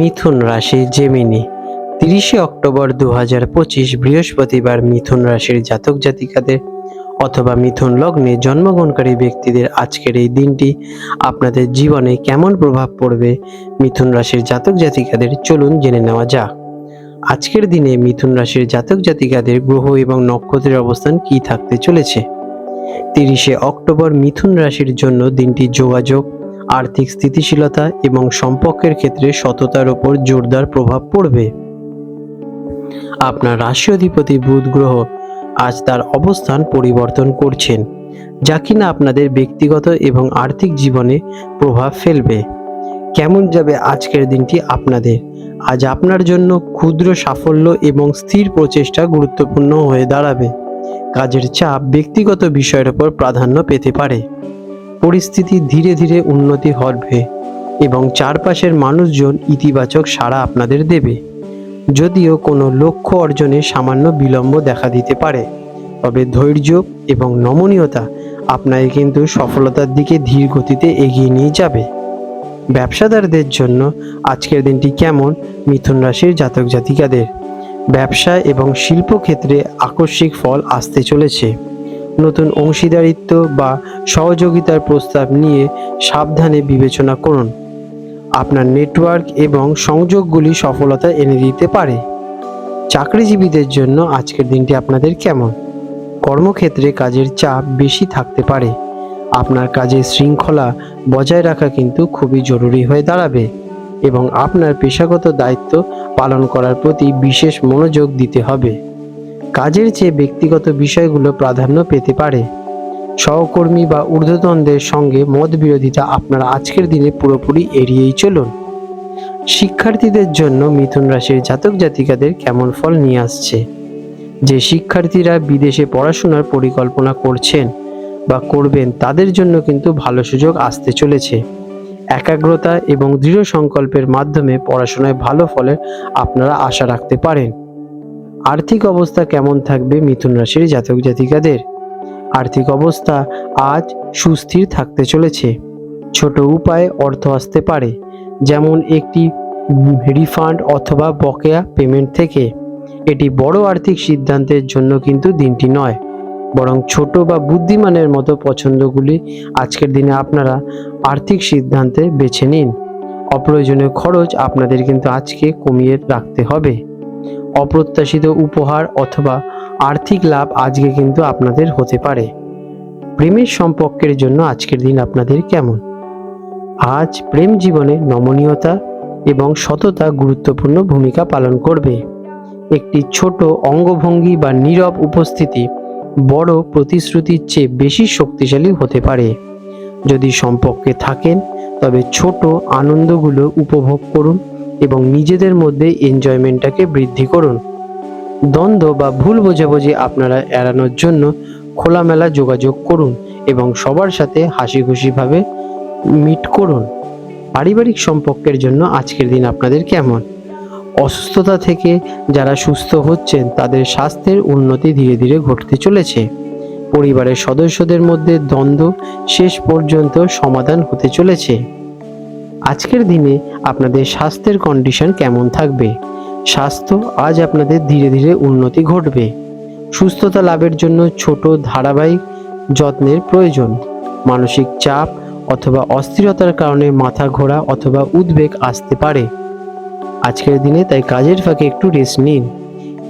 মিথুন রাশি জেমিনি তিরিশে অক্টোবর দু হাজার পঁচিশ বৃহস্পতিবার মিথুন রাশির জাতক জাতিকাদের অথবা মিথুন লগ্নে জন্মগ্রহণকারী ব্যক্তিদের আজকের এই দিনটি আপনাদের জীবনে কেমন প্রভাব পড়বে মিথুন রাশির জাতক জাতিকাদের চলুন জেনে নেওয়া যাক। আজকের দিনে মিথুন রাশির জাতক জাতিকাদের গ্রহ এবং নক্ষত্রের অবস্থান কি থাকতে চলেছে? তিরিশে অক্টোবর মিথুন রাশির জন্য দিনটি যোগাযোগ আর্থিক স্থিতিশীলতা এবং সম্পর্কের ক্ষেত্রে সততার উপর জোরদার প্রভাব পড়বে। আপনার রাশি অধিপতি বুধ গ্রহ আজ তার অবস্থান পরিবর্তন করছেন, যা কিনা আপনাদের ব্যক্তিগত এবং আর্থিক জীবনে প্রভাব ফেলবে। কেমন যাবে আজকের দিনটি আপনাদের? আজ আপনার জন্য ক্ষুদ্র সাফল্য এবং স্থির প্রচেষ্টা গুরুত্বপূর্ণ হয়ে দাঁড়াবে। কাজের চাপ ব্যক্তিগত বিষয়ের উপর প্রাধান্য পেতে পারে। পরিস্থিতি ধীরে ধীরে উন্নতি হবে এবং চারপাশের মানুষজন ইতিবাচক সাড়া আপনাদের দেবে। যদিও কোনো লক্ষ্য অর্জনে সামান্য বিলম্ব দেখা দিতে পারে, তবে ধৈর্য এবং নমনীয়তা আপনাকে কিন্তু সফলতার দিকে ধীর গতিতে এগিয়ে নিয়ে যাবে। ব্যবসাদারদের জন্য আজকের দিনটি কেমন মিথুন রাশির জাতক জাতিকাদের ব্যবসা এবং শিল্পক্ষেত্রে আকস্মিক ফল আসতে চলেছে। নতুন অংশীদারিত্ব বা সহযোগিতার প্রস্তাব নিয়ে সাবধানে বিবেচনা করুন। আপনার নেটওয়ার্ক এবং সংযোগগুলি সফলতা এনে দিতে পারে। চাকরিজীবীদের জন্য আজকের দিনটি আপনাদের কেমন? কর্মক্ষেত্রে কাজের চাপ বেশি থাকতে পারে। আপনার কাজের শৃঙ্খলা বজায় রাখা কিন্তু খুবই জরুরি হয়ে দাঁড়াবে এবং আপনার পেশাগত দায়িত্ব পালন করার প্রতি বিশেষ মনোযোগ দিতে হবে। কাজের চেয়ে ব্যক্তিগত বিষয়গুলো প্রাধান্য পেতে পারে। সহকর্মী বা ঊর্ধ্বতনদের সঙ্গে মত বিরোধিতা আপনার আজকের দিনে পুরোপুরি এড়িয়েই চলুন। শিক্ষার্থীদের জন্য মিথুন রাশির জাতক জাতিকাদের কেমন ফল নিয়ে আসছে? যে শিক্ষার্থীরা বিদেশে পড়াশোনার পরিকল্পনা করছেন বা করবেন তাদের জন্য কিন্তু ভালো সুযোগ আসতে চলেছে। একাগ্রতা এবং দৃঢ় সংকল্পের মাধ্যমে পড়াশোনায় ভালো ফলের আপনারা আশা রাখতে পারেন। আর্থিক অবস্থা কেমন থাকবে মিথুন রাশির জাতক জাতিকাদের? আর্থিক অবস্থা আজ সুস্থির থাকতে চলেছে। ছোট উপায়ে অর্থ আসতে পারে, যেমন একটি রিফান্ড অথবা বকেয়া পেমেন্ট থেকে। এটি বড় আর্থিক সিদ্ধান্তের জন্য কিন্তু দিনটি নয়, বরং ছোট বা বুদ্ধিমানের মতো পছন্দগুলি আজকের দিনে আপনারা আর্থিক সিদ্ধান্তে বেছে নিন। অপ্রয়োজনীয় খরচ আপনাদের কিন্তু আজকে কমিয়ে রাখতে হবে। অপ্রত্যাশিত উপহার অথবা আর্থিক লাভ আজকে কিন্তু আপনাদের হতে পারে। প্রেমের সম্পর্কের জন্য আজকের দিন আপনাদের কেমন? আজ প্রেম জীবনে নমনীয়তা এবং সততা গুরুত্বপূর্ণ ভূমিকা পালন করবে। একটি ছোট অঙ্গভঙ্গি বা নীরব উপস্থিতি বড় প্রতিশ্রুতির চেয়ে বেশি শক্তিশালী হতে পারে। যদি সম্পর্কে থাকেন, তবে ছোট আনন্দগুলো উপভোগ করুন। এবং নিজেদের মধ্যে এনজয়মেন্টটাকে বৃদ্ধি করুন। দ্বন্দ্ব বা ভুল বোঝাবুঝি আপনারা এড়ানোর জন্য খোলামেলা যোগাযোগ করুন এবং সবার সাথে হাসি খুশিভাবে মিট করুন। পারিবারিক সম্পর্কের জন্য আজকের দিন আপনাদের কেমন? অসুস্থতা থেকে যারা সুস্থ হচ্ছেন, তাদের স্বাস্থ্যের উন্নতি ধীরে ধীরে ঘটতে চলেছে। পরিবারের সদস্যদের মধ্যে দ্বন্দ্ব শেষ পর্যন্ত সমাধান হতে চলেছে। আজকের দিনে আপনাদের স্বাস্থ্যের কন্ডিশন কেমন থাকবে? স্বাস্থ্য আজ আপনাদের ধীরে ধীরে উন্নতি ঘটবে। সুস্থতা লাভের জন্য ছোট ধারাবাহিক যত্নের প্রয়োজন। মানসিক চাপ অথবা অস্থিরতার কারণে মাথা ঘোরা অথবা উদ্বেগ আসতে পারে। আজকের দিনে তাই কাজের ফাঁকে একটু রেস্ট নিন।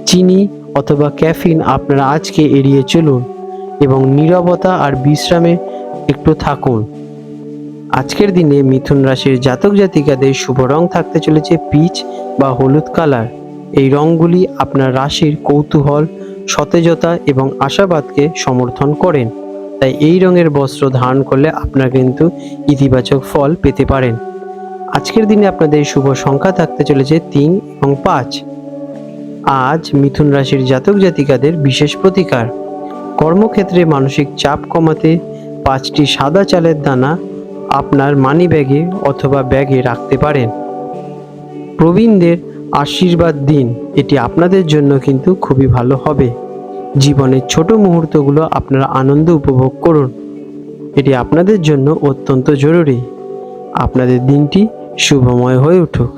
চিনি অথবা ক্যাফিন আপনারা আজকে এড়িয়ে চলুন এবং নীরবতা আর বিশ্রামে একটু থাকুন। আজকের দিনে মিথুন রাশির জাতক জাতিকাদের শুভ রং থাকতে চলেছে পিচ বা হলুদ কালার। এই রঙগুলি আপনার রাশির কৌতূহল, সতেজতা এবং আশাবাদকে সমর্থন করেন। তাই এই রঙের বস্ত্র ধারণ করলে আপনারা কিন্তু ইতিবাচক ফল পেতে পারেন। আজকের দিনে আপনাদের শুভ সংখ্যা থাকতে চলেছে তিন এবং পাঁচ। আজ মিথুন রাশির জাতক জাতিকাদের বিশেষ প্রতিকার। কর্মক্ষেত্রে মানসিক চাপ কমাতে পাঁচটি সাদা চালের দানা আপনার মানি ব্যাগে অথবা ব্যাগে রাখতে পারেন। প্রবীণদের আশীর্বাদ দিন, এটি আপনাদের জন্য কিন্তু খুবই ভালো হবে। জীবনের ছোট মুহূর্তগুলো আপনারা আনন্দ উপভোগ করুন। এটি আপনাদের জন্য অত্যন্ত জরুরি। আপনাদের দিনটি শুভময় হয়ে উঠুক।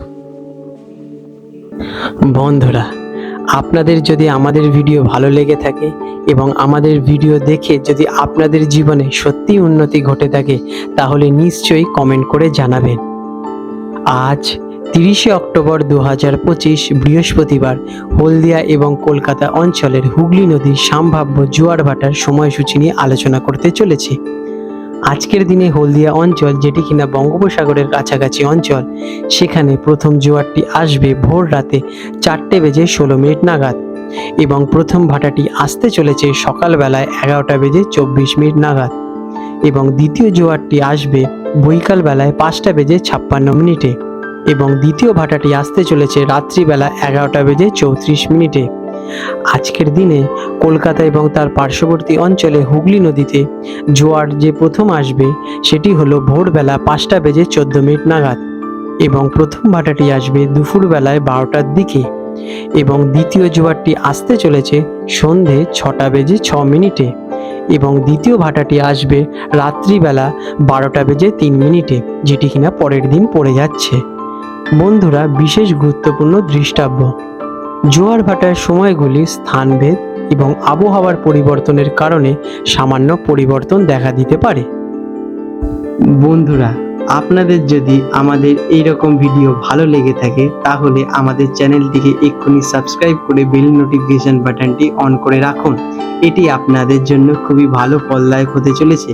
বন্ধুরা আপনাদের যদি আমাদের ভিডিও ভালো লেগে থাকে এবং আমাদের ভিডিও দেখে যদি আপনাদের জীবনে সত্যি উন্নতি ঘটে থাকে, তাহলে নিশ্চয়ই কমেন্ট করে জানাবেন। আজ তিরিশে অক্টোবর দু হাজার পঁচিশ, বৃহস্পতিবার, হলদিয়া এবং কলকাতা অঞ্চলের হুগলি নদীর সম্ভাব্য জোয়ার ভাটার সময়সূচি নিয়ে আলোচনা করতে চলেছি। আজকের দিনে হলদিয়া অঞ্চল, যেটি কিনা বঙ্গোপসাগরের কাছাকাছি অঞ্চল, সেখানে প্রথম জোয়ারটি আসবে ভোর রাতে চারটে বেজে ষোলো মিনিট নাগাদ এবং প্রথম ভাটাটি আসতে চলেছে সকালবেলায় এগারোটা বেজে চব্বিশ মিনিট নাগাদ এবং দ্বিতীয় জোয়ারটি আসবে বৈকাল বেলায় পাঁচটা বেজে ছাপ্পান্ন মিনিটে এবং দ্বিতীয় ভাটাটি আসতে চলেছে রাত্রিবেলা এগারোটা বেজে চৌত্রিশ মিনিটে। আজকের দিনে কলকাতা এবং তার পার্শ্ববর্তী অঞ্চলে হুগলি নদীতে জোয়ার যে প্রথম আসবে, সেটি হলো ভোরবেলা পাঁচটা বেজে চোদ্দ মিনিট নাগাদ এবং প্রথম ভাটাটি আসবে দুপুরবেলায় বারোটার দিকে এবং দ্বিতীয় জোয়ারটি আসতে চলেছে সন্ধে ছটা বেজে ছ মিনিটে এবং দ্বিতীয় ভাটাটি আসবে রাত্রিবেলা বারোটা বেজে তিন মিনিটে, যেটি কিনা পরের দিন পড়ে যাচ্ছে। বন্ধুরা, বিশেষ গুরুত্বপূর্ণ দৃষ্টাব্য। জোয়ার ভাটার সময়গুলি স্থানভেদ এবং আবহাওয়ার পরিবর্তনের কারণে সামান্য পরিবর্তন দেখা দিতে পারে। বন্ধুরা, আপনাদের যদি আমাদের এই রকম ভিডিও ভালো লেগে থাকে, তাহলে আমাদের চ্যানেলটিকে এক্ষুনি সাবস্ক্রাইব করে বেল নোটিফিকেশন বাটনটি অন করে রাখুন। এটি আপনাদের জন্য খুবই ভালো, ফলদায়ক হতে চলেছে।